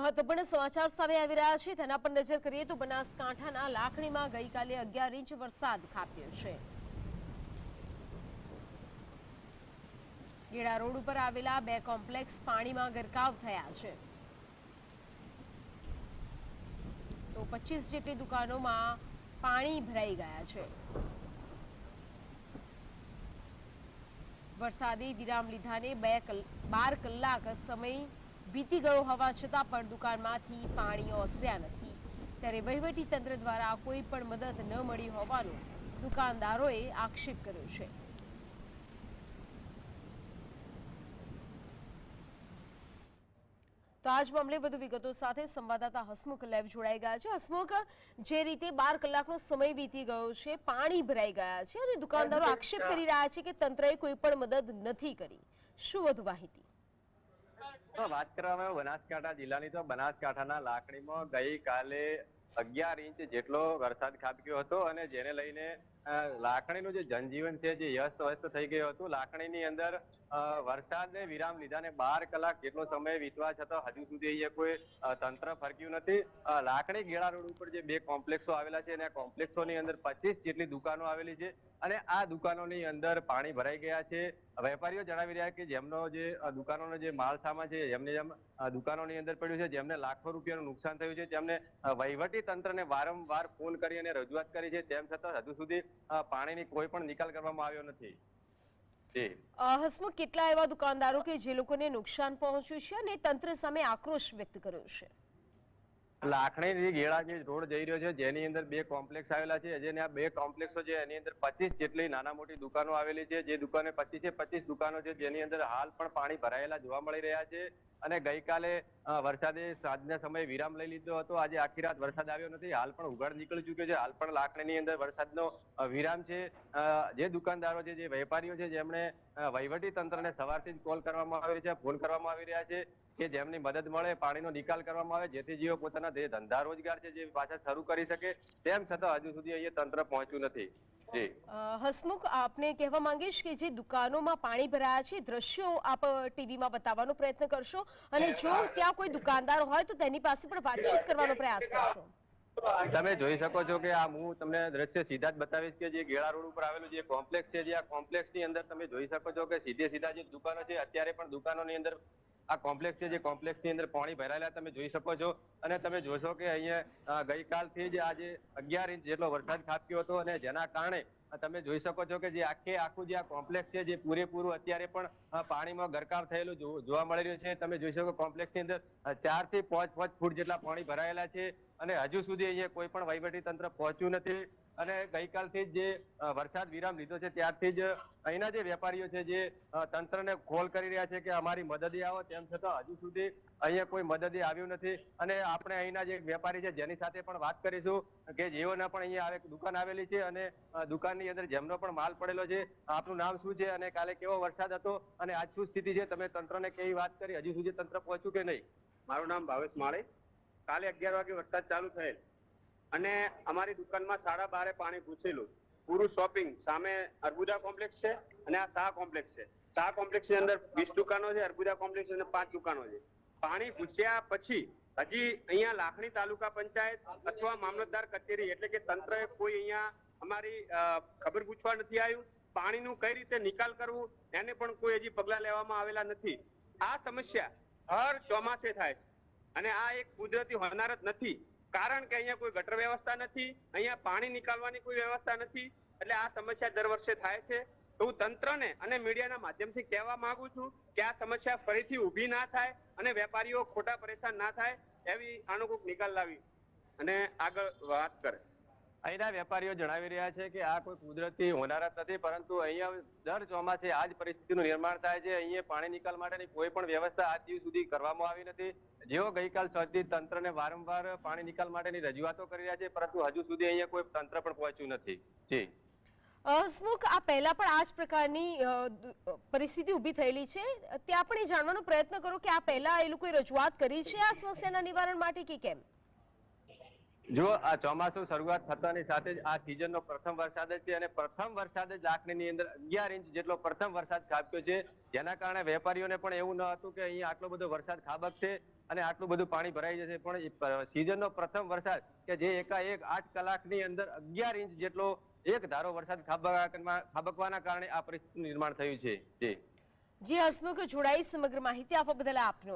મહત્વપૂર્ણ સમાચાર સામે આવી રહ્યા છે. તેના પર નજર કરીએ તો બનાસકાંઠાના લાખણીમાં ગઈકાલે અગિયાર ઇંચ વરસાદ ખાબક્યો છે. ગેડા રોડ ઉપર આવેલા બે કોમ્પ્લેક્સ પાણીમાં ગરકાવ થયા છે. તો પચીસ જેટલી દુકાનોમાં પાણી ભરાઈ ગયા છે. વરસાદી વિરામ લીધાને બે બાર કલાક સમય વીતી ગયો હોવા છતાં પણ દુકાનમાંથી પાણી ઓસર્યા નથી. ત્યારે વહીવટી તંત્ર દ્વારા કોઈ પણ મદદ ન મળી હોવાનો દુકાનદારોએ આક્ષેપ કર્યો છે. તો આજ મામલે વધુ વિગતો સાથે સંવાદદાતા હસમુખ લેબ જોડાઈ ગયા છે. હસમુખ જે રીતે બાર કલાકનો સમય વીતી ગયો છે પાણી ભરાઈ ગયા છે અને દુકાનદારો આક્ષેપ કરી રહ્યા છે કે તંત્રએ કોઈ પણ મદદ નથી કરી. શું વધુ માહિતી? તો વાત કરવામાં બનાસકાંઠા જિલ્લાની તો બનાસકાંઠાના લાકડીમાં ગઈકાલે અગિયાર ઇંચ જેટલો વરસાદ ખાબક્યો હતો અને જેને લઈને લાકડીનું જે જનજીવન છે, જે વ્યસ્ત વ્યસ્ત થઈ ગયું હતું, લાખણીની અંદર વરસાદ વરસાદને વિરામ લીધા ને બાર કલાક જેટલો સમય વીતવા છતાં હજુ સુધી અહીંયા કોઈ તંત્ર ફરક્યું નથી. લાકડી ગેળા રોડ ઉપર જે બે કોમ્પ્લેક્સો આવેલા છે, અને કોમ્પ્લેક્સોની અંદર પચીસ જેટલી દુકાનો આવેલી છે, અને આ દુકાનોની અંદર પાણી ભરાઈ ગયા છે. વેપારીઓ જણાવી રહ્યા કે જેમનો જે દુકાનોનો જે માલ સામાન છે, જેમને જેમ દુકાનોની અંદર પડ્યું છે, જેમને લાખો રૂપિયાનું નુકસાન થયું છે તેમને વહીવટી તંત્રને વારંવાર ફોન કરી અને રજૂઆત કરી છે, તેમ છતાં હજુ સુધી પાણીની કોઈ પણ નિકાલ કરવામાં આવ્યો નથી. હસમુખ કેટલા એવા દુકાનદારો કે જે લોકોને નુકસાન પહોંચ્યું છે અને તંત્ર સામે આક્રોશ વ્યક્ત કર્યો છે? લાખણી ગેળા જે રોડ જઈ રહ્યો છે જેની અંદર બે કોમ્પ્લેક્સ આવેલા છે. જેને આ બે કોમ્પ્લેક્સો છે એની અંદર પચીસ જેટલી નાના મોટી દુકાનો આવેલી છે. જે દુકાને પચીસે પચીસ દુકાનો છે જેની અંદર હાલ પણ પાણી ભરાયેલા જોવા મળી રહ્યા છે. અને ગઈકાલે વરસાદે સાંજના સમયે વિરામ લઈ લીધો હતો. આજે આખી રાત વરસાદ આવ્યો નથી. હાલ પણ ઉઘાડ નીકળી ચુક્યો છે. હાલ પણ લાકડીની અંદર વરસાદનો વિરામ છે. જે દુકાનદારો છે, જે વેપારીઓ છે, જેમણે વહીવટી તંત્રને સવારથી જ કોલ કરવામાં આવ્યો છે, ફોન કરવામાં આવી રહ્યા છે. કે જેમની મદદ મળે પાણીનો નિકાલ કરવામાં આવે જેથી જેઓ પોતાના જે ધંધા રોજગાર છે જે પાછા શરૂ કરી શકે તેમ છતાં હજુ સુધી અહીંયા તંત્ર પહોંચ્યું નથી. હસમુખ આપને કહેવા માંગીશ કે જે દુકાનોમાં પાણી ભરાયા છે દ્રશ્યો આપ ટીવીમાં બતાવવાનો પ્રયત્ન કરશો? અને જો ત્યાં કોઈ દુકાનદાર હોય તો તેની પાસે પણ વાતચીત કરવાનો પ્રયાસ કરશો. તમે જોઈ શકો છો કે આ હું તમને દ્રશ્ય સીધા જ બતાવીશ કે જે ગેળા રોડ ઉપર આવેલું જે કોમ્પ્લેક્સ છે જે આ કોમ્પ્લેક્સની અંદર તમે જોઈ શકો છો કે સીધે સીધા જે દુકાનો છે અત્યારે પણ દુકાનોની અંદર આ કોમ્પ્લેક્સ છે, જે કોમ્પ્લેક્સની અંદર પાણી ભરાયેલા તમે જોઈ શકો છો. અને તમે જોશો કે અહીંયા ગઈકાલથી જ આજે અગિયાર ઇંચ જેટલો વરસાદ ખાબક્યો હતો અને જેના કારણે તમે જોઈ શકો છો કે જે આખે આખું જે આ કોમ્પ્લેક્સ છે, જે પૂરેપૂરું અત્યારે પણ પાણીમાં ગરકાવ થયેલું જોવા મળી રહ્યું છે. તમે જોઈ શકો કોમ્પ્લેક્સની અંદર ચારથી પાંચ પાંચ ફૂટ જેટલા પાણી ભરાયેલા છે. અને હજુ સુધી અહીંયા કોઈ પણ વહીવટી તંત્ર પહોંચ્યું નથી. અને ગઈકાલથી જ વરસાદ વિરામ લીધો છે, ત્યારથી જ અહીંના જે વેપારીઓ છે, જે તંત્રને કોલ કરી રહ્યા છે કે અમારી મદદે આવો, તેમ છતાં હજુ સુધી અહીંયા કોઈ મદદે આવ્યું નથી. અને આપણે અહીંના જે વેપારી છે, જેની સાથે પણ વાત કરીશું, કે જેઓના પણ અહીંયા આવે દુકાન આવેલી છે અને દુકાનની અંદર જેમનો પણ માલ પડેલો છે, આપનું નામ શું છે અને કાલે કેવો વરસાદ હતો અને આજ શું સ્થિતિ છે, તમે તંત્રને કેવી વાત કરી, હજુ સુધી તંત્ર પહોંચ્યું કે નહીં? મારું નામ ભાવેશ માળી. કાલે અગિયાર વાગે વરસાદ ચાલુ થયેલ. અને અમારી દુકાનમાં સાડા બારે પાણી ઘૂસેલું. પૂરું શોપિંગ સામે અર્બુદા કોમ્પ્લેક્સ છે અને આ શાહ કોમ્પ્લેક્સ છે. શાહ કોમ્પ્લેક્સની અંદર વીસ દુકાનો છે, અર્બુદા કોમ્પ્લેક્સ અને પાંચ દુકાનો છે. પાણી ઘૂસ્યા પછી હજી અહીંયા લાખણી તાલુકા પંચાયત અથવા મામલતદાર કચેરી એટલે કે તંત્રએ કોઈ અહીંયા અમારી ખબર પૂછવા નથી આવ્યું. પાણીનું કઈ રીતે નિકાલ કરવું, એને પણ કોઈ હજી પગલા લેવામાં આવેલા નથી. આ સમસ્યા હર ચોમાસે થાય. અને આ એક કુદરતી હોનારત નથી. કારણ કે અહીંયા કોઈ ગટર વ્યવસ્થા નથી, અહીંયા પાણી નીકાળવાની કોઈ વ્યવસ્થા નથી, એટલે આ સમસ્યા દર વર્ષે થાય છે. તો હું તંત્રને અને મીડિયાના માધ્યમથી કહેવા માંગુ છું કે આ સમસ્યા ફરીથી ઊભી ના થાય અને વેપારીઓ ખોટા પરેશાન ના થાય એવી કોઈક નિકાલ લાવી. અને આગળ વાત કરે. અહીંના વેપારીઓ જણાવી રહ્યા છે કે આ કોઈ કુદરતી હોનારત નથી, પરંતુ અહીંયા દર ચોમાસે આ જ પરિસ્થિતિનું નિર્માણ થાય છે. અહીંયા પાણી નિકાલ માટેની કોઈ પણ વ્યવસ્થા આજ દિવસ સુધી કરવામાં આવી નથી. જેઓ ગઈકાલ સુધી તંત્રને વારંવાર પાણી નિકાલ માટેની રજૂઆતો કરી રહ્યા છે પરંતુ હજુ સુધી અહીંયા કોઈ તંત્ર પણ પહોંચ્યું નથી. જી. હસમુખ આ પહેલા પણ આ જ પ્રકારની પરિસ્થિતિ ઊભી થયેલી છે. ત્યાં પણ એ જાણવાનો પ્રયત્ન કરો કે આ પહેલા એ લોકોએ રજૂઆત કરી છે આ સમસ્યાના નિવારણ માટે કે કેમ? જો આ ચોમાસું શરૂઆત થતાની સાથે જ આ સિઝનનો પ્રથમ વરસાદ જ છે અને પ્રથમ વરસાદ જ લાખણીની અંદર અગિયાર ઇંચ જેટલો પ્રથમ વરસાદ ખાબક્યો છે. જેના કારણે વેપારીઓને પણ એવું ન હતું કે અહીંયા આટલો બધો વરસાદ ખાબકશે. અને આટલું બધું પાણી ભરાઈ જશે. પણ સિઝનનો પ્રથમ વરસાદ કે જે એકાએક આઠ કલાકની અંદર અગિયાર ઇંચ જેટલો એક ધારો વરસાદ ખાબકવા- ખાબકવાના કારણે આ પરિસ્થિતિનું નિર્માણ થયું છે. જી, હસમુખ, જોડાઈ સમગ્ર માહિતી આપવા બદલ આપનો